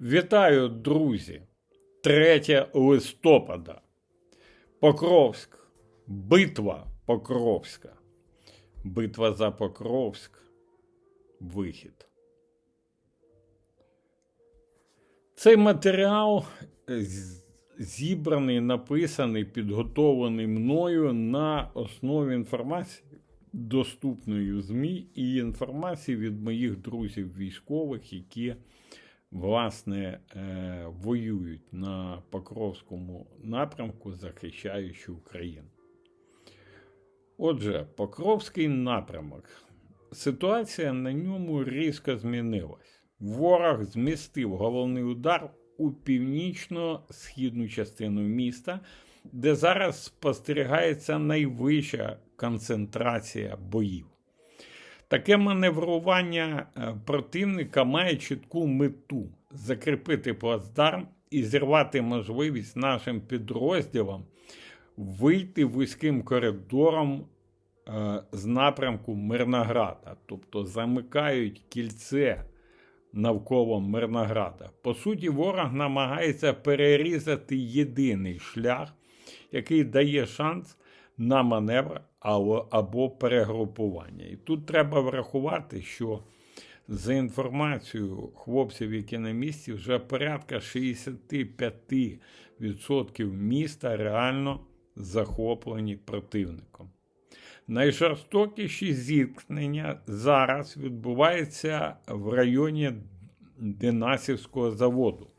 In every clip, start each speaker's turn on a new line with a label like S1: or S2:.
S1: Вітаю, друзі! 3 листопада. Покровськ. Битва Покровська. Битва за Покровськ. Вихід. Цей матеріал зібраний, написаний, підготовлений мною на основі інформації, доступної ЗМІ, і інформації від моїх друзів військових, які власне е, воюють на Покровському напрямку, захищаючи Україну. Отже, Покровський напрямок. Ситуація на ньому різко змінилась. Ворог змістив головний удар у північно-східну частину міста, де зараз спостерігається найвища концентрація боїв. Таке маневрування е, противника має чітку мету закріпити плацдарм і зірвати можливість нашим підрозділам вийти вузьким коридором е, з напрямку Мирнограда, тобто замикають кільце навколо Мирнограда. По суті, ворог намагається перерізати єдиний шлях, який дає шанс на маневр або, перегрупування. І тут треба врахувати, що за інформацією хлопців, які на місці, вже порядка 65% міста реально захоплені противником. Найжорстокіші зіткнення зараз відбуваються в районі Денасівського заводу.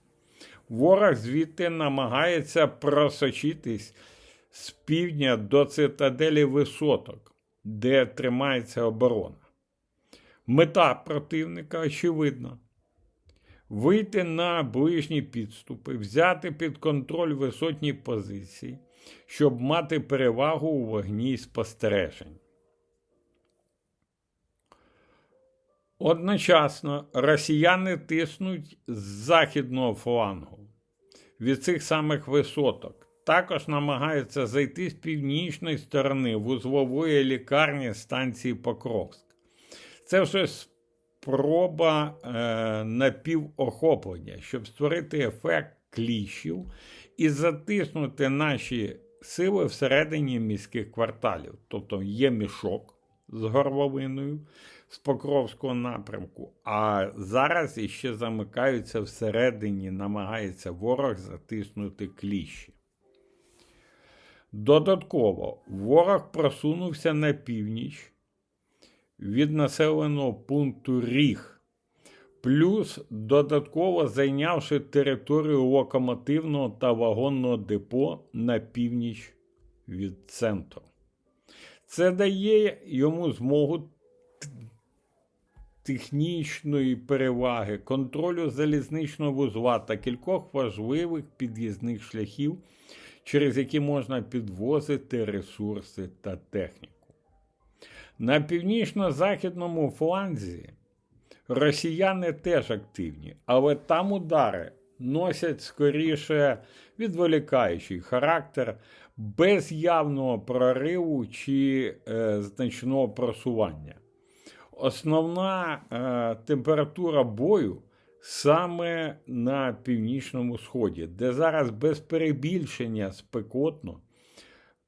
S1: Ворог звідти намагається просочитись з півдня до цитаделі висоток, де тримається оборона. Мета противника очевидна: вийти на ближні підступи, взяти під контроль висотні позиції, щоб мати перевагу у вогні й спостережень. Одночасно росіяни тиснуть з західного флангу від цих самих висоток. Також намагаються зайти з північної сторони вузлової лікарні станції Покровськ. Це вже спроба е, напівохоплення, щоб створити ефект кліщів і затиснути наші сили всередині міських кварталів. Тобто є мішок з горловиною з Покровського напрямку, а зараз іще замикаються всередині, намагається ворог затиснути кліщі. Додатково ворог просунувся на північ від населеного пункту Ріг, плюс додатково зайнявши територію локомотивного та вагонного депо на північ від центру. Це дає йому змогу технічної переваги, контролю залізничного вузла та кількох важливих під'їзних шляхів, через які можна підвозити ресурси та техніку. На північно-західному фланзі росіяни теж активні, але там удари носять скоріше відволікаючий характер без явного прориву чи е, значного просування. Основна е, температура бою саме на північному сході, де зараз без перебільшення спекотно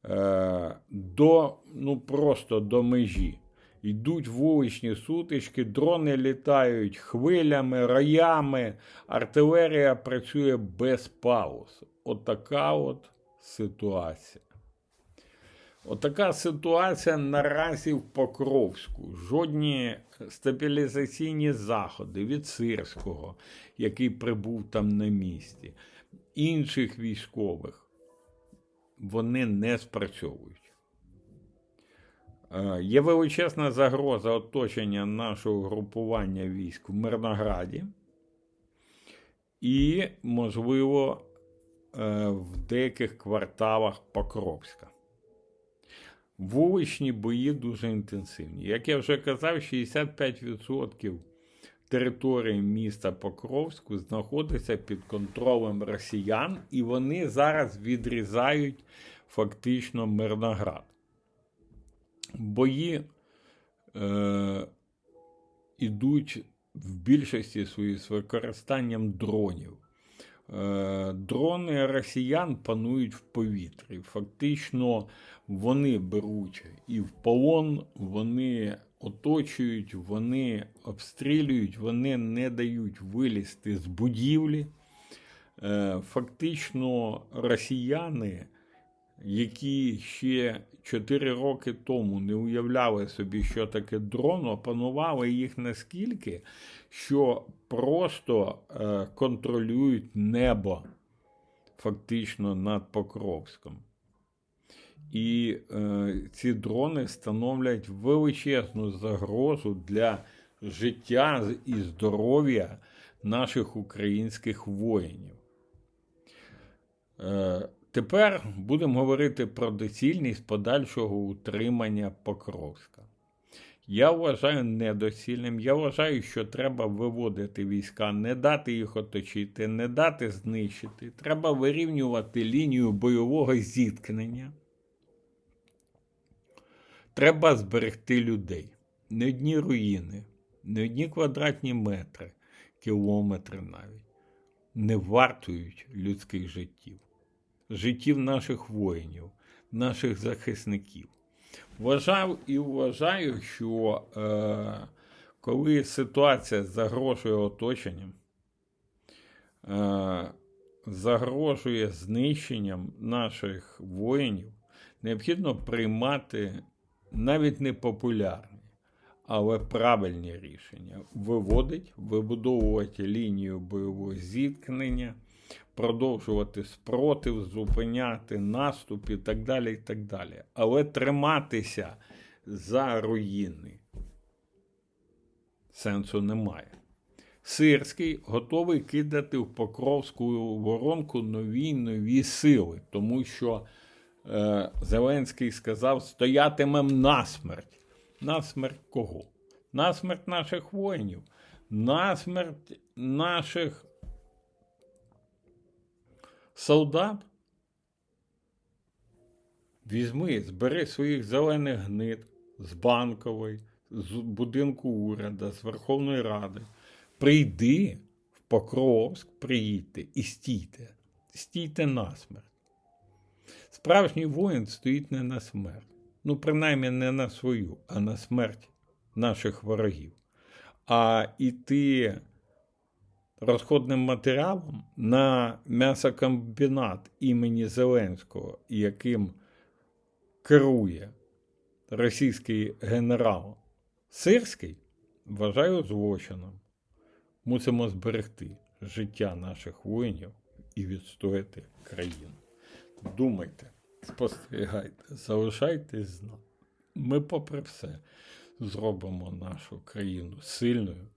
S1: е, до ну просто до межі. Йдуть вуличні сутички, дрони літають хвилями, роями, артилерія працює без пауз. Отака от ситуація. Отака ситуація наразі в Покровську. Жодні стабілізаційні заходи від Сирського, який прибув там на місці, інших військових, вони не спрацьовують. Е, Є величезна загроза оточення нашого групування військ в Мирнограді і, можливо, е, в деяких кварталах Покровська. Вуличні бої дуже інтенсивні. Як я вже казав, 65% території міста Покровську знаходиться під контролем росіян, і вони зараз відрізають фактично Мирноград. Бої е, ідуть в більшості своїй з використанням дронів. Е, Дрони росіян панують в повітрі. Фактично, вони беруть і в полон, вони оточують, вони обстрілюють, вони не дають вилізти з будівлі. Е, Фактично, росіяни, які ще 4 роки тому не уявляли собі, що таке дрон, опанували їх наскільки, що просто е, контролюють небо фактично над Покровськом. І е, ці дрони становлять величезну загрозу для життя і здоров'я наших українських воїнів. Е, тепер будемо говорити про доцільність подальшого утримання Покровська. Я вважаю недоцільним. Я вважаю, що треба виводити війська, не дати їх оточити, не дати знищити. Треба вирівнювати лінію бойового зіткнення. Треба зберегти людей. Не одні руїни, не одні квадратні метри, кілометри навіть не вартують людських життів, життів наших воїнів, наших захисників. Вважав і вважаю, що е, коли ситуація загрожує оточенням, е, загрожує знищенням наших воїнів, необхідно приймати навіть не популярні, але правильні рішення. Виводить, вибудовувати лінію бойового зіткнення, продовжувати спротив, зупиняти наступ і так далі. і так далі. Але триматися за руїни сенсу немає. Сирський готовий кидати в Покровську воронку нові нові сили, тому що е, Зеленський сказав: стоятимем насмерть. Насмерть кого? Насмерть наших воїнів, насмерть наших солдат. Візьми, збери своїх зелених гнид з банкової, з будинку уряду, з Верховної Ради. Прийди в Покровськ, приїдьте і стійте. Стійте насмерть. Справжній воїн стоїть не на смерть. Ну, принаймні, не на свою, а на смерть наших ворогів. А іти розходним матеріалом на м'ясокомбінат імені Зеленського, яким керує російський генерал Сирський, вважаю злочином. Мусимо зберегти життя наших воїнів і відстояти країну. Думайте, спостерігайте, залишайтесь з нами. Ми, попри все, зробимо нашу країну сильною,